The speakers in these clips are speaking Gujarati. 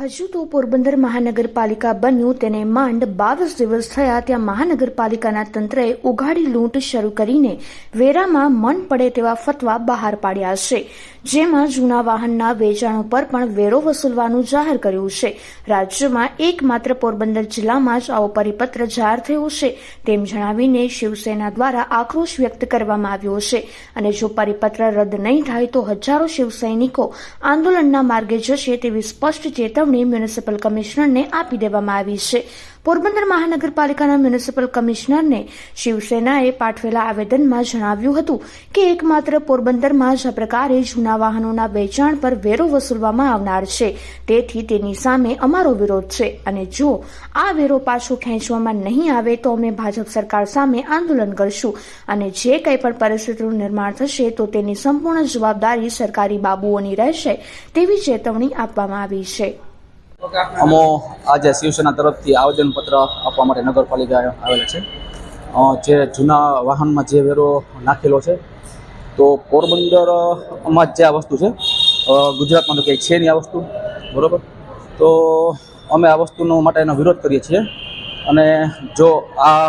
હજુ તો પોરબંદર મહાનગરપાલિકા બન્યું તેને માંડ બાવીસ દિવસ થયા ત્યાં મહાનગરપાલિકાના તંત્રએ ઉઘાડી લૂંટ શરૂ કરીને વેરામાં મન પડે તેવા ફતવા બહાર પાડ્યા છે. જેમાં જૂના વાહનના વેચાણ ઉપર પણ વેરો વસૂલવાનું જાહેર કર્યું છે. રાજ્યમાં એકમાત્ર પોરબંદર જિલ્લામાં જ આવો પરિપત્ર જાહેર થયો છે. તેમ જણાવીને શિવસેના દ્વારા આક્રોશ વ્યક્ત કરવામાં આવ્યો છે. અને જો પરિપત્ર રદ નહીં થાય તો હજારો શિવસૈનિકો આંદોલનના માર્ગે જશે તેવી સ્પષ્ટ ચેતવણી મ્યુનિસિપલ કમિશનરને આપી દેવામાં આવી છે. પોરબંદર મહાનગરપાલિકાના મ્યુનિસિપલ કમિશનરને શિવસેનાએ પાઠવેલા આવેદનમાં જણાવ્યું હતું કે એકમાત્ર પોરબંદરમાં જ આ પ્રકારે જૂના વાહનોના વેચાણ પર વેરો વસૂલવામાં આવનાર છે. તેથી તેની સામે અમારો વિરોધ છે. અને જો આ વેરો પાછો ખેંચવામાં નહીં આવે તો અમે ભાજપ સરકાર સામે આંદોલન કરશું. અને જે કંઈ પણ પરિસ્થિતિનું નિર્માણ થશે તો તેની સંપૂર્ણ જવાબદારી સરકારી બાબુઓની રહેશે તેવી ચેતવણી આપવામાં આવી છે. અમો આજે શિવસેના તરફથી આવેદનપત્ર આપવા માટે નગરપાલિકા આવેલા છે. જે જૂના વાહનમાં જે વેરો નાખેલો છે તો પોરબંદરમાં જ જે આ વસ્તુ છે ગુજરાતમાં તો ક્યાંય છે નહીં આ વસ્તુ બરાબર? તો અમે આ વસ્તુનો માટે એનો વિરોધ કરીએ છીએ. અને જો આ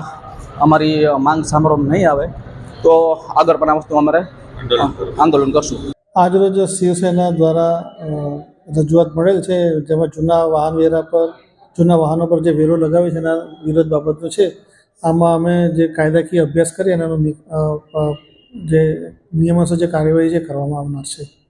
અમારી માંગ સાંભળવામાં નહીં આવે તો આગળ પણ આ વસ્તુ અમારે આંદોલન કરશું. આજરોજ શિવસેના દ્વારા રજૂઆત મળેલ છે જેમાં જૂના વાહન વેરા પર જૂના વાહનો પર જે વેરો લગાવે છે એના વિરોધ બાબતનો છે. આમાં અમે જે કાયદાકીય અભ્યાસ કરી અને એનો નિ- અ, અ, જે નિયમોસર જે કાર્યવાહી છે કરવામાં આવનાર છે.